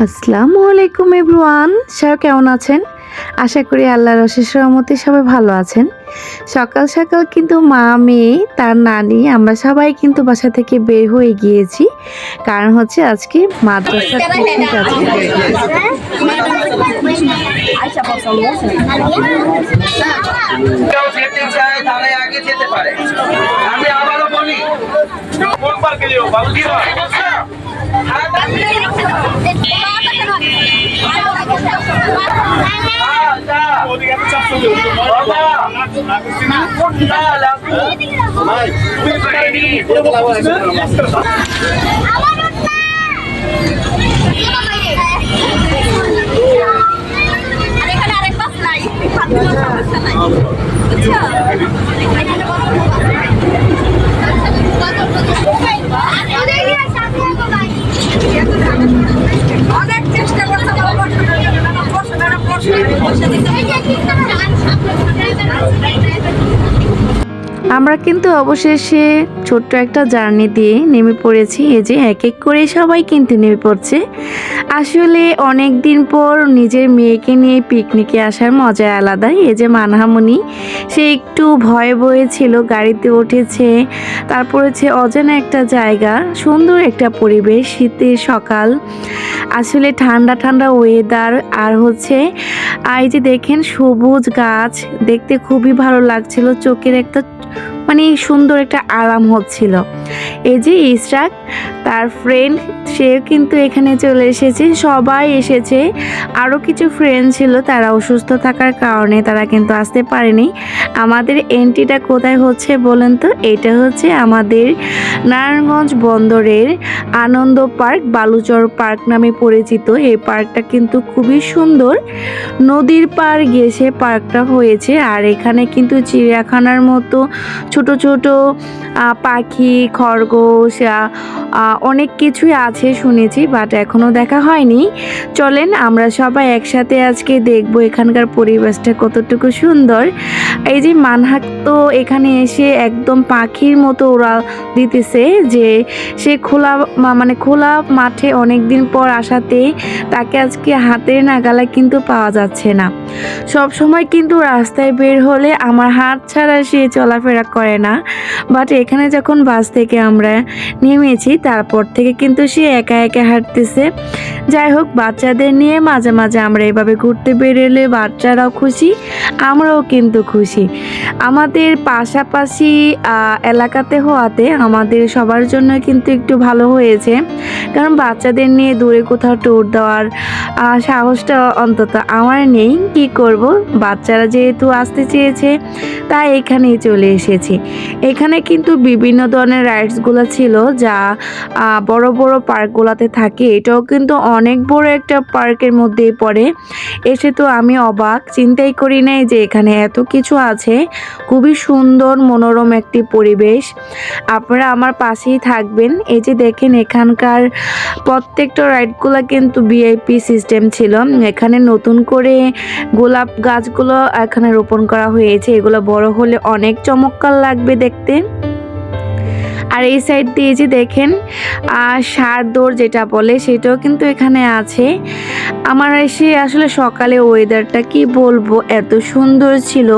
আসসালামু আলাইকুম এভরিওয়ান, সবাই কেমন আছেন? আশা করি আল্লাহর অশেষ রহমতে সবাই ভালো আছেন। সকাল সকাল কিন্তু মা, মেয়ে, তার নানি, আমরা সবাই কিন্তু বাসা থেকে বের হয়ে গিয়েছি। কারণ হচ্ছে আজকে মাদ্রাসা আছে আমি আবারও বলি, কোন পার্কে এখানে আরেক বাস নাই সমস্যা নাই বুঝছ অনেক চেষ্টা করছে আমরা কিন্তু অবশেষে ছোট্ট একটা জার্নি দিয়ে নেমে পড়েছি। এই যে এক এক করে সবাই কিন্তু নেমে পড়ছে। আসলে অনেক দিন পর নিজের মেয়েকে নিয়ে পিকনিকে আসার মজা আলাদা। এই যে মানহামণি, সে একটু ভয়ে ভয়ে ছিল, গাড়িতে উঠেছে, তারপর হচ্ছে অজানা একটা জায়গা, সুন্দর একটা পরিবেশ, শীতের সকাল। আসলে ঠান্ডা ঠান্ডা ওয়েদার আর হচ্ছে এই যে দেখেন সবুজ গাছ, দেখতে খুবই ভালো লাগছিল, চোখের একটা মানে সুন্দর একটা আরাম হচ্ছিল এই যে ইসরাক তার ফ্রেন্ড সেও কিন্তু এখানে চলে এসেছে। সবাই এসেছে। আরও কিছু ফ্রেন্ড ছিল, তারা অসুস্থ থাকার কারণে তারা কিন্তু আসতে পারেনি। আমাদের এন্ট্রিটা কোথায় হচ্ছে বলেন তো? এটা হচ্ছে আমাদের নারায়ণগঞ্জ বন্দরের আনন্দ পার্ক, বালুচর পার্ক নামে পরিচিত। এই পার্কটা কিন্তু খুবই সুন্দর। নদীর পার গেছে পার্কটা হয়েছে। আর এখানে কিন্তু চিড়িয়াখানার মতো ছোট ছোট পাখি, খরগোশ অনেক কিছুই আছে শুনেছি বাট এখনও দেখা হয়নি। চলেন আমরা সবাই একসাথে আজকে দেখব এখানকার পরিবেশটা কতটুকু সুন্দর। এই যে মানহাক তো এখানে এসে একদম পাখির মতো ওরা দিতেছে যে সে খোলা মানে খোলা মাঠে অনেক দিন পর আসাতে তাকে আজকে হাতের নাগালা কিন্তু পাওয়া যাচ্ছে না। সব সময় কিন্তু রাস্তায় বের হলে আমার হাত ছাড়া সে চলাফেরা করে না। বাট এখানে যখন বাস থেকে আমরা নেমেছি, তারপর থেকে কিন্তু সে একা একা হাঁটতেছে। যাই হোক, বাচ্চাদের নিয়ে মাঝে মাঝে আমরা এভাবে ঘুরতে বেরোলে বাচ্চারাও খুশি, আমরাও কিন্তু খুশি। আমাদের পাশাপাশি এলাকাতে হওয়াতে আমাদের সবার জন্য কিন্তু একটু ভালো হয়েছে। কারণ বাচ্চাদের নিয়ে দূরে কোথাও ট্যুর দেওয়ার সাহসটা অন্তত আমার নেই। কি করব? বাচ্চারা যেহেতু আসতে চেয়েছে, তাই এখানেই চলে এসেছি। এখানে কিন্তু বিভিন্ন ধরনের রাইডসগুলো ছিল যা বড় বড় পার্কগুলোতে থাকে। এটাও কিন্তু অনেক বড় একটা পার্কের মধ্যেই পড়ে। এসে তো আমি অবাক, চিন্তাই করি নাই যে এখানে এত কিছু আছে। খুবই সুন্দর, মনোরম একটি পরিবেশ। আপনারা আমার পাশেই থাকবেন। এই যে দেখেন, এখানকার প্রত্যেকটা রাইডগুলো কিন্তু ভিআইপি সিস্টেম ছিল। এখানে নতুন করে গোলাপ গাছগুলো এখানে রোপণ করা হয়েছে। এগুলো বড় হলে অনেক চমৎকার লাগবে দেখতে। আর এই সাইড দিয়ে যে দেখেন সার দৌড় যেটা বলে সেটাও কিন্তু এখানে আছে। আমার এসে আসলে সকালে ওয়েদারটা কি বলব? এত সুন্দর ছিল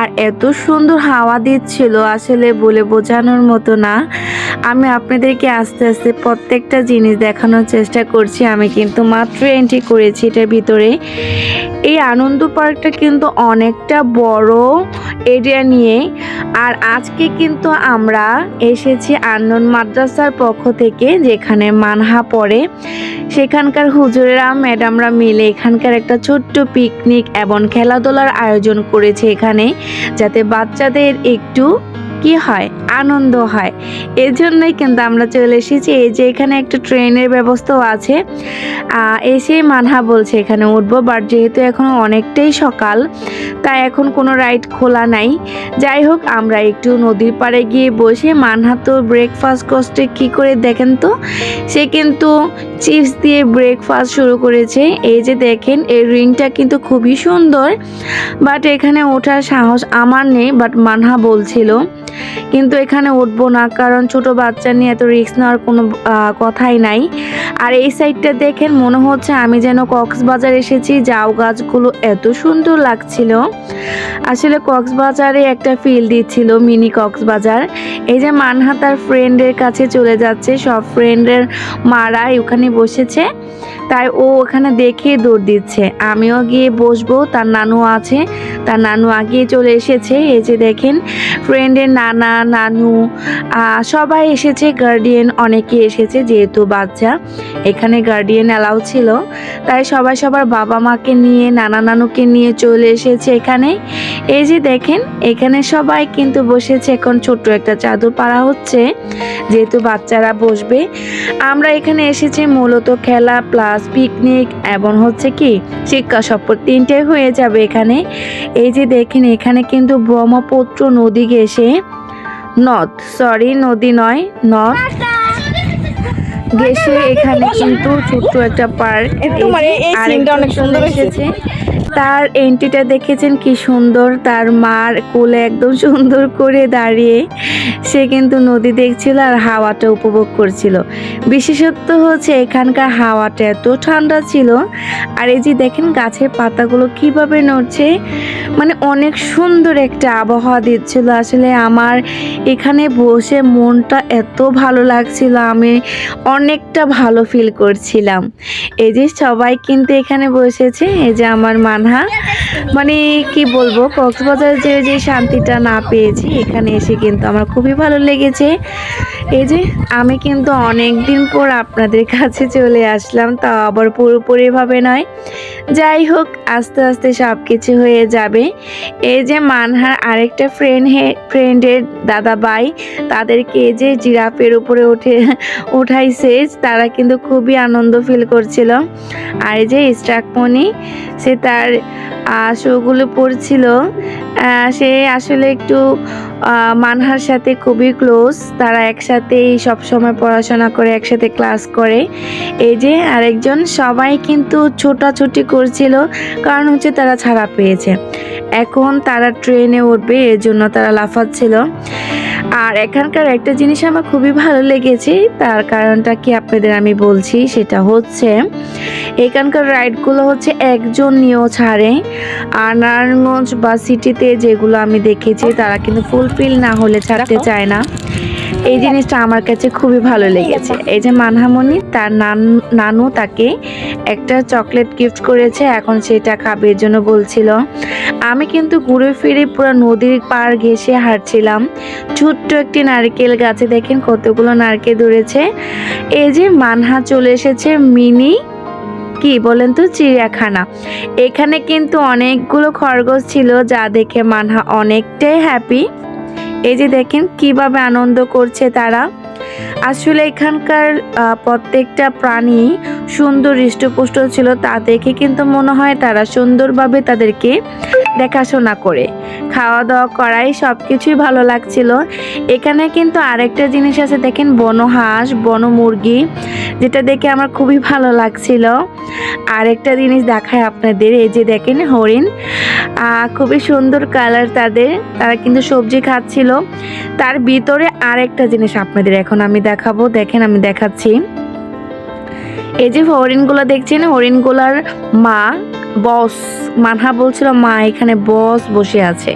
আর এত সুন্দর হাওয়া দিচ্ছিল আসলে বলে বোঝানোর মতো না। আমি আপনাদেরকে আস্তে আস্তে প্রত্যেকটা জিনিস দেখানোর চেষ্টা করছি। আমি কিন্তু মাত্র এন্ট্রি করেছি এটার ভিতরে। এই আনন্দ পার্কটা কিন্তু অনেকটা বড় এরিয়া নিয়ে। আর আজকে কিন্তু আমরা এসেছি আন্নন মাদ্রাসার পক্ষ থেকে, যেখানে মানহা পড়ে। সেখানকার হুজুরেরা, ম্যাডামরা মিলে এখানকার একটা ছোট্ট পিকনিক এবং খেলাধুলার আয়োজন করেছে এখানে, যাতে বাচ্চাদের একটু কি হয়? আনন্দ হয়। এর জন্যই কিন্তু আমরা চলে এসেছি। এই যে এখানে একটা ট্রেনের ব্যবস্থাও আছে। এসে মানহা বলছে এখানে উঠবো বাট যেহেতু এখন অনেকটাই সকাল, তাই এখন কোনো রাইড খোলা নাই। যাই হোক, আমরা একটু নদীর পাড়ে গিয়ে বসে মানহা তো ব্রেকফাস্ট করতে কী করে দেখেন তো? সে কিন্তু চিপস দিয়ে ব্রেকফাস্ট শুরু করেছে। এই যে দেখেন, এই রিংটা কিন্তু খুবই সুন্দর বাট এখানে ওঠার সাহস আমার নেই বাট মানহা বলছিল কিন্তু এখানে উঠবো না, কারণ ছোট বাচ্চা নিয়ে এত রিস্ক নেওয়ার কোনো কথাই নাই। আর এই সাইডটা দেখেন, মনে হচ্ছে আমি যেন কক্সবাজার এসেছি যাও গাছগুলো এত সুন্দর লাগছিল। আসলে কক্সবাজারে একটা ফিল দিচ্ছিল মিনি কক্সবাজার। এই যে মানহা তার ফ্রেন্ডের কাছে চলে যাচ্ছে, সব ফ্রেন্ডের মারা ওখানে বসেছে। তাই ও ওখানে দেখে দৌড় দিচ্ছে। আমিও গিয়ে বসবো, তার নানু আছে, তার নানু আগিয়ে চলে এসেছে। এই যে দেখেন ফ্রেন্ডের নানা, নানু সবাই এসেছে। গার্ডিয়ান অনেকে এসেছে যেহেতু বাচ্চা। এখানে গার্ডিয়ান অ্যালাউ ছিল। তাই সবাই সবার বাবা মাকে নিয়ে, নানা নানুকে নিয়ে চলে এসেছে এখানে। এই যে দেখেন, এখানে সবাই কিন্তু বসেছে। এখন ছোট্ট একটা চাদর পাড়া হচ্ছে, যেহেতু বাচ্চারা বসবে। আমরা এখানে এসেছি মূলত খেলা প্লাস পিকনিক এবং হচ্ছে কি, শিক্ষা সফর। তিনটে হয়ে যাবে এখানে। এই যে দেখেন, এখানে কিন্তু ব্রহ্মপুত্র নদী গেছে নদ। সরি নদী নয় নদ। গেছে এখানে কিন্তু ছোট্ট একটা পার্ক। অনেক সুন্দর এসেছে। তার এন্ট্রিটা দেখেছেন কি সুন্দর? তার মার কোলে একদম সুন্দর করে দাঁড়িয়ে সে কিন্তু নদী দেখছিল আর হাওয়াটা উপভোগ করছিল। বিশেষত্ব হচ্ছে এখানকার হাওয়াটা এত ঠান্ডা ছিল। আর এই যে দেখেন গাছের পাতাগুলো কীভাবে নড়ছে মানে অনেক সুন্দর একটা আবহাওয়া দিচ্ছিল। আসলে আমার এখানে বসে মনটা এত ভালো লাগছিল। আমি অনেকটা ভালো ফিল করছিলাম। এই যে সবাই কিন্তু এখানে বসেছে এই যে আমার মানহা। মানে কি বলব, কক্সবাজার যে যে শান্তিটা না পেয়েছি, এখানে এসে কিন্তু আমার খুবই ভালো লেগেছে। এই যে, আমি কিন্তু অনেক দিন পর আপনাদের কাছে চলে আসলাম, তা আবার পুরোপুরিভাবে নয়। যাই হোক, আস্তে আস্তে সব কিছু হয়ে যাবে। এই যে মানহার আরেকটা ফ্রেন্ড হে ফ্রেন্ডের দাদা ভাই তাদেরকে এই যে জিরাফের উপরে উঠে, উঠাইছে, তারা কিন্তু খুবই আনন্দ ফিল করছিল। আর এই যে স্ট্রাকমণি সে তার শোগুলো পড়ছিল সে আসলে একটু মানহার সাথে খুবই ক্লোজ তারা একসাথেই সবসময় পড়াশোনা করে, একসাথে ক্লাস করে। এই যে আরেকজন, সবাই কিন্তু ছোটাছুটি করছিল, কারণ হচ্ছে তারা ছাড়া পেয়েছে। এখন তারা ট্রেনে উঠবে, এর জন্য তারা লাফাচ্ছিল। আর এখানকার একটা জিনিস আমার খুবই ভালো লেগেছে তার কারণটা কি আপনাদের আমি বলছি সেটা হচ্ছে এখানকার রাইডগুলো হচ্ছে একজন নিয়েও ছাড়ে। আর নারায়ণগঞ্জ বা সিটিতে যেগুলো আমি দেখেছি তারা কিন্তু ফুলফিল না হলে ছাড়তে চায় না। এই জিনিসটা আমার কাছে খুবই ভালো লেগেছে। এই যে মানহামণি, তার নান তাকে একটা চকলেট গিফট করেছে, এখন সেটা খাবে জন্য বলছিল। আমি কিন্তু ঘুরে ফিরে পুরো নদীর পার ঘেসে হাঁটছিলাম। ছোট্ট একটি নারকেল গাছে দেখেন কতগুলো নারকেল ধরেছে। এই যে মানহা চলে এসেছে মিনি, কি বলেন তো, চিড়িয়াখানা। এখানে কিন্তু অনেকগুলো খরগোশ ছিল, যা দেখে মানহা অনেকটাই হ্যাপি এই যে দেখেন কীভাবে আনন্দ করছে তারা। আসলে এখানকার প্রত্যেকটা প্রাণী সুন্দর হৃষ্টপুষ্ট ছিল, তা দেখে কিন্তু মনে হয় তারা সুন্দরভাবে তাদেরকে দেখাশোনা করে। খাওয়া দাওয়া করাই সব কিছুই ভালো লাগছিল। এখানে কিন্তু আরেকটা জিনিস আছে, দেখেন বনহাঁস বনমুরগি যেটা দেখে আমার খুবই ভালো লাগছিল। আরেকটা জিনিস দেখায় আপনাদের, এই যে দেখেন হরিণ। খুবই সুন্দর কালার তাদের, তারা কিন্তু সবজি খাচ্ছিল। তার ভিতরে আরেকটা জিনিস আপনাদের এখন আমি দেখাবো, দেখেন আমি দেখাচ্ছি। এই যে হরিণগুলো দেখছেন, হরিণগুলার মা বস মানহা বলছিল মা এখানে বস বসে আছে।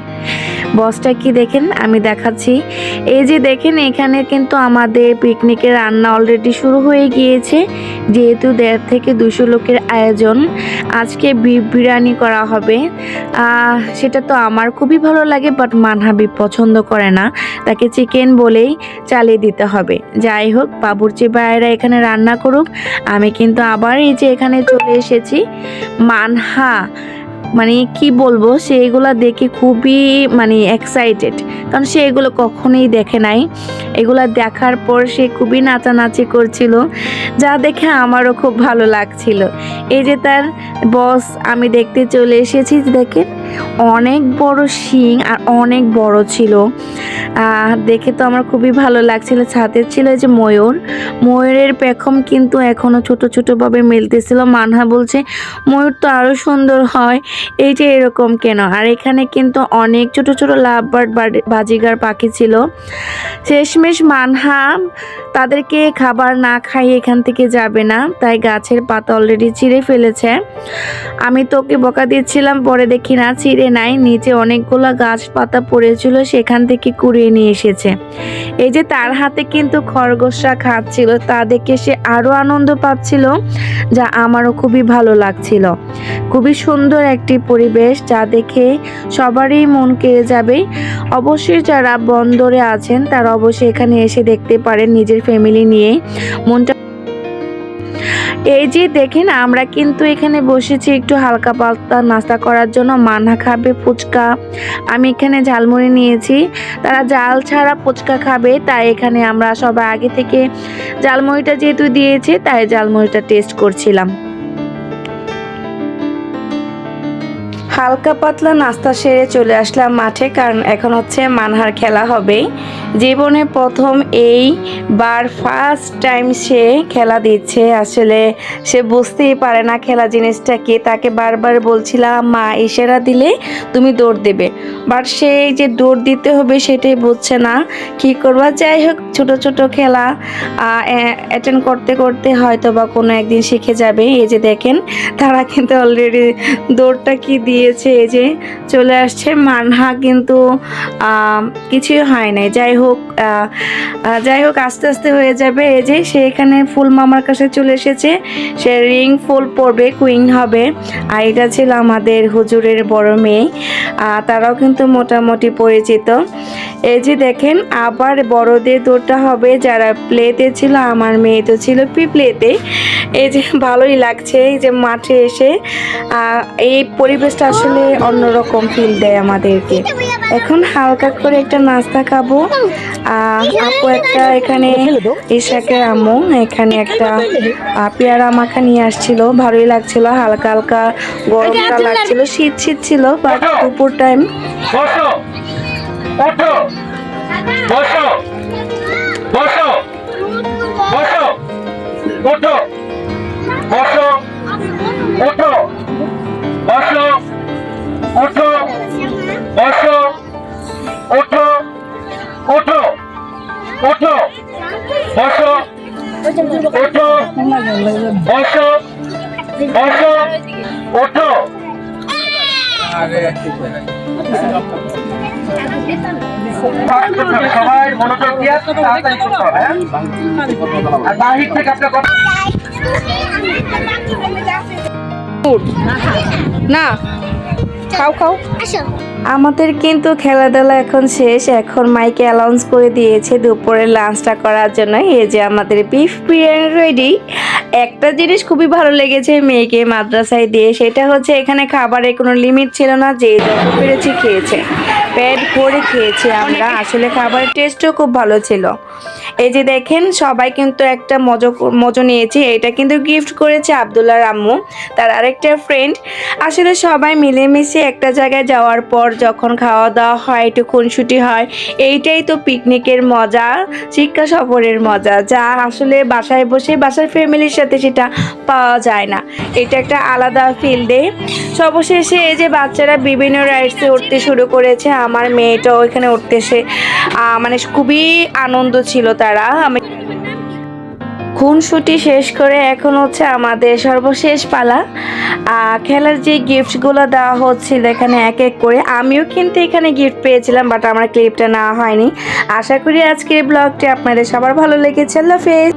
বসটা কি দেখেন? আমি দেখাচ্ছি। এই যে দেখেন, এখানে কিন্তু আমাদের পিকনিকের রান্না অলরেডি শুরু হয়ে গিয়েছে। যেহেতু দেড় থেকে দুশো লোকের আয়োজন, আজকে বিফ বিরিয়ানি করা হবে। সেটা তো আমার খুবই ভালো লাগে বাট মানহাবি পছন্দ করে না। তাকে চিকেন বলেই চালিয়ে দিতে হবে। যাই হোক, বাবুর্চি ভাইয়েরা এখানে রান্না করুক। আমি কিন্তু আবার এই যে এখানে চলে এসেছি। মানহা মানে কি বলব, সে এগুলা দেখে খুবই মানে এক্সাইটেড কারণ সে এগুলো কখনোই দেখে নাই। এগুলা দেখার পর সে খুবই নাচানাচি করছিল, যা দেখে আমারও খুব ভালো লাগছিল। এই যে তার বস আমি দেখতে চলে এসেছি দেখেন, অনেক বড় শিং আর অনেক বড় ছিল। দেখে তো আমার খুবই ভালো লাগছিল। ছাদে ছিল যে ময়ূর। ময়ূরের পেখম কিন্তু এখনও ছোট ছোট ভাবে মিলতেছিল। মানহা বলছে, ময়ূর তো আরও সুন্দর হয়। এই যে এরকম কেন? আর এখানে কিন্তু অনেক ছোট ছোট লাভ বার্ড বাজিগার পাখি ছিল। শেষমেশ মানহা তাদেরকে খাবার না খাইয়ে এখান থেকে যাবে না। তাই গাছের পাতা অলরেডি চিড়ে ফেলেছে। আমি তোকে বকা দিচ্ছিলাম, পরে দেখি না চিড়ে নাই। নিচে অনেকগুলো গাছ পাতা পড়েছিল। সেখান থেকে কুড়িয়ে নিয়ে এসেছে। এই যে তার হাতে কিন্তু খরগোশরা খাচ্ছিল, তা দেখে সে আরও আনন্দ পাচ্ছিল যা আমারও খুবই ভালো লাগছিল। খুবই সুন্দর একটি পরিবেশ যা দেখে সবারই মন কেড়ে যাবে। অবশ্যই যারা বন্দরে আছেন, তারা অবশ্যই এখানে এসে দেখতে পারেন নিজের ফ্যামিলি নিয়ে। মনটা এই যে দেখেন, আমরা কিন্তু এখানে বসেছি একটু হালকা পাল্টা নাস্তা করার জন্য। মানা খাবে ফুচকা। আমি এখানে ঝালমুড়ি নিয়েছি। তারা জাল ছাড়া ফুচকা খাবে, তাই এখানে আমরা সবাই আগে থেকে ঝালমুড়িটা যেহেতু দিয়েছে, তাই ঝালমুড়িটা টেস্ট করছিলাম। হালকা পাতলা নাস্তা সেরে চলে আসলাম মাঠে, কারণ এখন হচ্ছে মানহার খেলা হবে জীবনে প্রথম এই বার ফার্স্ট টাইম সে খেলা দিচ্ছে। আসলে সে বুঝতেই পারে না খেলা জিনিসটা কি তাকে বারবার বলছিলাম, মা, ইশারা দিলে তুমি দৌড় দেবে। বাট সে যে দৌড় দিতে হবে সেটাই বুঝছে না। কি করবা? যাই হোক, ছোট ছোট খেলা অ্যাটেন্ড করতে করতে হয়তো বা কোনো একদিন শিখে যাবে। এই যে দেখেন, তারা কিন্তু অলরেডি দৌড়টা কি দিয়েছে, এই যে চলে আসছে। মানহা কিন্তু কিছুই হয় নাই। যাই হোক যাই হোক, আস্তে আস্তে হয়ে যাবে। এই যে সে এখানে ফুল মামার কাছে চলে এসেছে। সে রিং ফুল পরবে, কুইন হবে। আর এটা ছিল আমাদের হুজুরের বড় মেয়ে। তারাও কিন্তু মোটামুটি পরিচিত। এই যে দেখেন, আবার বড়দের দৌড়টা হবে। যারা প্লেতে ছিল, আমার মেয়ে তো ছিল পি প্লেতে এই যে ভালোই লাগছে, এই যে মাঠে এসে। এই পরিবেশটা আসলে অন্যরকম ফিল দেয় আমাদেরকে। এখন হালকা করে একটা নাস্তা খাব। আপু একটা এখানে ইশাকের আম্মু এখানে একটা পেয়ারা মাখা নিয়ে আসছিল। ভালোই লাগছিল হালকা হালকা গরমটা লাগছিল। শীত শীত ছিল বাট দুপুর টাইম বসো। বসো। বসো। আর বাহির থেকে আপনার কথা না খাও খাও। আমাদের কিন্তু খেলাধুলা এখন শেষ এখন মাইকে অ্যালাউন্স করে দিয়েছে দুপুরের লাঞ্চটা করার জন্য। এই যে আমাদের বিফ বিরিয়ানি রেডি একটা জিনিস খুবই ভালো লেগেছে মেয়েকে মাদ্রাসায় দিয়ে সেটা হচ্ছে এখানে খাবারের কোনো লিমিট ছিল না যে যত পেরেছি খেয়েছে। পেট ভরে খেয়েছি আমরা। আসলে খাবারের টেস্টও খুব ভালো ছিল। এই যে দেখেন, সবাই কিন্তু একটা মজো মজো নিয়েছে। এটা কিন্তু গিফট করেছে আবদুল্লাহ আম্মু, তার আরেকটা ফ্রেন্ড আসলে সবাই মিলেমিশে একটা জায়গায় যাওয়ার পর যখন খাওয়া দাওয়া হয়, একটু খুনসুটি হয়, এইটাই তো পিকনিকের মজা, শিক্ষা সফরের মজা, যা আসলে বাসায় বসে বাসার ফ্যামিলির সাথে সেটা পাওয়া যায় না। এটা একটা আলাদা ফিল্ডে সর্বশেষে এই যে বাচ্চারা বিভিন্ন রাইডসে উঠতে শুরু করেছে, আমার মেয়েটাও এখানে উঠতে সে মানে খুবই আনন্দ ছিল তারা আমি খুনসুটি শেষ করে এখন হচ্ছে আমাদের সর্বশেষ পালা। খেলার যে গিফটগুলো দেওয়া হচ্ছিল এখানে এক এক করে, আমিও কিন্তু এখানে গিফট পেয়েছিলাম বাট আমার ক্লিপটা নেওয়া হয়নি। আশা করি আজকের ব্লগটি আপনাদের সবার ভালো লেগেছে। আল্লাহ হাফেজ